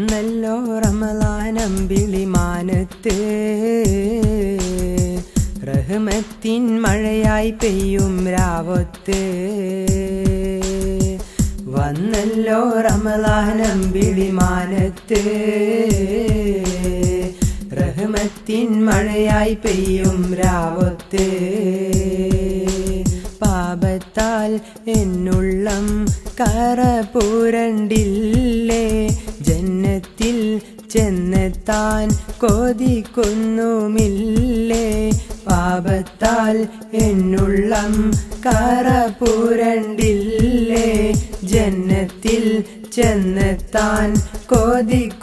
വന്നല്ലോ റമലാനം വിളിമാനത്ത്. റഹ്മത്തിൻ മഴയായി പെയ്യും രാവത്ത്. വന്നല്ലോ റമലാനം വിളിമാനത്ത്. റഹ്മത്തിൻ മഴയായി പെയ്യും രാവത്ത്. പാപത്താൽ എന്നുള്ളം കറ പൂരണ്ടില്ലേ ജന്നത്തിൽ ചെന്നെത്താൻ കൊതിക്കുന്നുമില്ലേ? പാപത്താൽ എന്നുള്ളം കറ പൂരണ്ടില്ലേ ജന്നത്തിൽ ചെന്നെത്താൻ കൊതിക്കുന്നുമില്ലേ?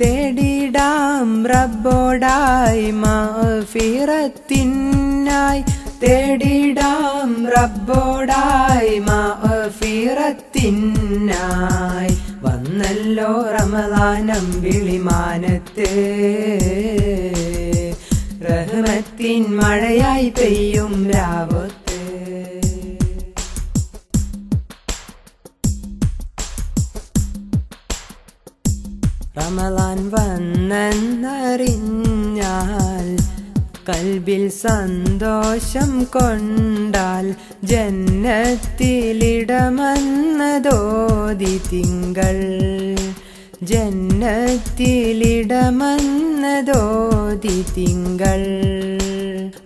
തേടിടാം റബ്ബോടായി മാഫിറത്തിനായി തേടിടാം റബ്ബോടായി മാഫീറത്തിന്നായി വന്നല്ലോ റമദാനം വിളിമാനത്ത്. റഹ്മത്തിൻ മഴയായി പെയ്യും രാവത്ത്. റമലാൻ വന്നെന്നറിഞ്ഞാൽ കൽബിൽ സന്തോഷം കൊണ്ടാൽ ജന്നത്തിലിടമെന്നതോതി തിങ്കൾ. ജന്നത്തിലിടമെന്നതോതി തിങ്കൾ.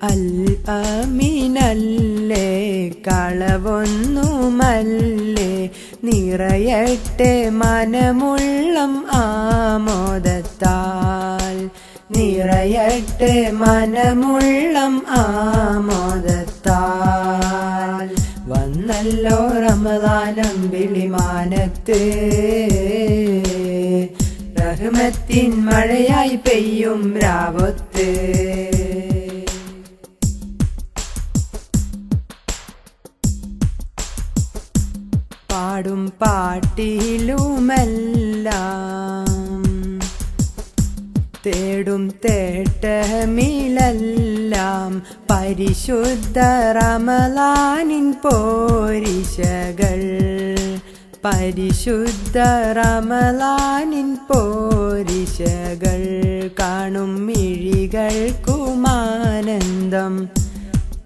അൽ അമീനല്ലേ കളവൊന്നുമല്ലേ നിറയട്ടെ മനമുള്ളം ആമോദത്താൽ. നിറയട്ടെ മനമുള്ളം ആമോദത്താൽ വന്നല്ലോ റമദാനം വിളിമാനത്ത്. റഹ്മത്തിൻ മഴയായി പെയ്യും രാവത്ത്. പാടും പാട്ടിലുമെല്ലാം തേടും തേട്ടമിലെല്ലാം പരിശുദ്ധ റമലാനിൻ പോരിശകൾ. പരിശുദ്ധ റമലാനിൻ പോരിശകൾ കാണും മിഴികൾക്കുമാനന്ദം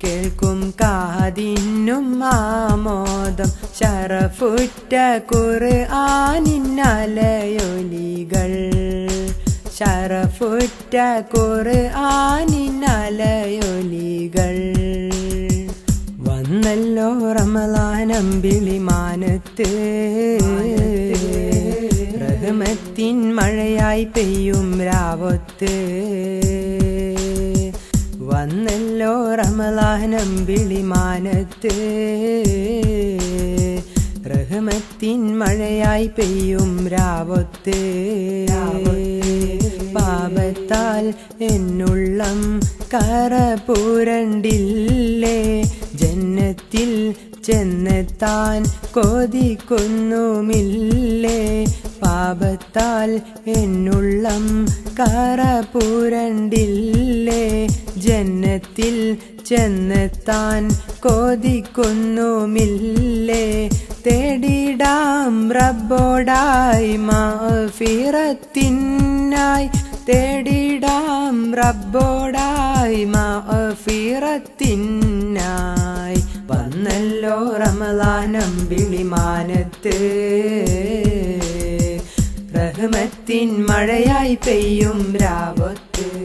കേൾക്കും കാതിന്നും ആമോദം. ശറഫുറ്റ ഖുർആനിന്നലയൊലികൾ ശറഫുറ്റ ഖുർആനിന്നലയൊലികൾ വന്നല്ലോ റമലാനം വിളിമാനത്ത്. റഹ്മത്തിൻ മഴയായി പെയ്യും രാവത്ത്. വന്നല്ലോ റമലാനം വിളിമാനത്ത്. റഹ്മത്തിൻ മഴയായി പെയ്യും രാവത്ത്. പാപത്താൽ എന്നുള്ളം കറ പൂരണ്ടില്ലേ ജന്നത്തിൽ ചെന്നെത്താൻ കൊതിക്കുന്നുമില്ലേ? പാപത്താൽ എന്നുള്ളം കറ പൂരണ്ടില്ലേ ജന്നത്തിൽ ചെന്നെത്താൻ കൊതിക്കുന്നുമില്ലേ? തേടിടാം റബ്ബോടായി മാഫിറത്തിനായി തേടിടാം റബ്ബോടായി മാഫീറത്തിന്നായി വന്നല്ലോ റമലാനം വിളിമാനത്ത്. റഹ്മത്തിൻ മഴയായി പെയ്യും രാവത്ത്.